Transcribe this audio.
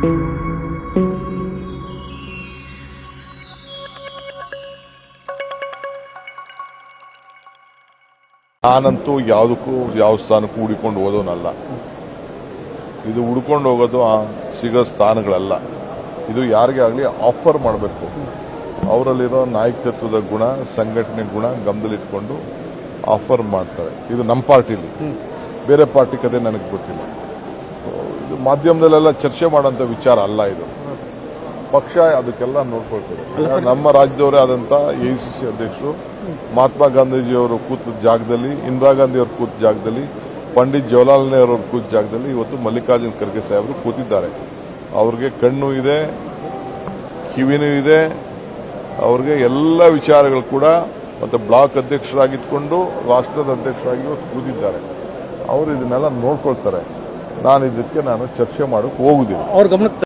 ನಾನಂತೂ ಯಾವುದಕ್ಕೂ ಯಾವ ಸ್ಥಾನಕ್ಕೂ ಹುಡುಕೊಂಡು ಹೋದವನಲ್ಲ. ಇದು ಹುಡ್ಕೊಂಡು ಹೋಗೋದು ಸಿಗೋ ಸ್ಥಾನಗಳಲ್ಲ. ಇದು ಯಾರಿಗೆ ಆಗಲಿ ಆಫರ್ ಮಾಡಬೇಕು. ಅವರಲ್ಲಿರೋ ನಾಯಕತ್ವದ ಗುಣ, ಸಂಘಟನೆ ಗುಣ ಗಮನದಲ್ಲಿಟ್ಕೊಂಡು ಆಫರ್ ಮಾಡ್ತಾರೆ. ಇದು ನಮ್ಮ ಪಾರ್ಟಿಲಿ. ಬೇರೆ ಪಾರ್ಟಿ ಕತೆ ನನಗೆ ಗೊತ್ತಿಲ್ಲ. ಮಾಧ್ಯಮದಲ್ಲೆಲ್ಲ ಚರ್ಚೆ ಮಾಡೋಂಥ ವಿಚಾರ ಅಲ್ಲ ಇದು. ಪಕ್ಷ ಅದಕ್ಕೆಲ್ಲ ನೋಡ್ಕೊಳ್ತದೆ. ನಮ್ಮ ರಾಜ್ಯದವರೇ ಆದಂತ ಸಿ ಅಧ್ಯಕ್ಷರು ಮಹಾತ್ಮ ಗಾಂಧೀಜಿಯವರು ಕೂತ ಜಾಗದಲ್ಲಿ ಇಂದಿರಾ ಗಾಂಧಿ ಅವರು ಕೂತ ಜಾಗದಲ್ಲಿ ಪಂಡಿತ್ ಜವಾಹರ್ಲಾಲ್ ನೆಹರು ಅವರು ಕೂತ ಜಾಗದಲ್ಲಿ ಇವತ್ತು ಮಲ್ಲಿಕಾರ್ಜುನ್ ಖರ್ಗೆ ಸಾಹೇಬರು ಕೂತಿದ್ದಾರೆ. ಅವ್ರಿಗೆ ಕಣ್ಣು ಇದೆ ಕಿವಿನೂ ಇದೆ ಅವ್ರಿಗೆ ಎಲ್ಲ ವಿಚಾರಗಳು ಕೂಡ ಮತ್ತೆ ಬ್ಲಾಕ್ ಅಧ್ಯಕ್ಷರಾಗಿದ್ಕೊಂಡು ರಾಷ್ಟ್ರದ ಅಧ್ಯಕ್ಷರಾಗಿ ಕೂತಿದ್ದಾರೆ. ಅವರು ಇದನ್ನೆಲ್ಲ ನೋಡ್ಕೊಳ್ತಾರೆ. ನಾನು ಇದಕ್ಕೆ ನಾನು ಚರ್ಚೆ ಮಾಡೋಕೆ ಹೋಗುದಿಲ್ಲ ಅವ್ರ ಗಮನಕ್ಕೆ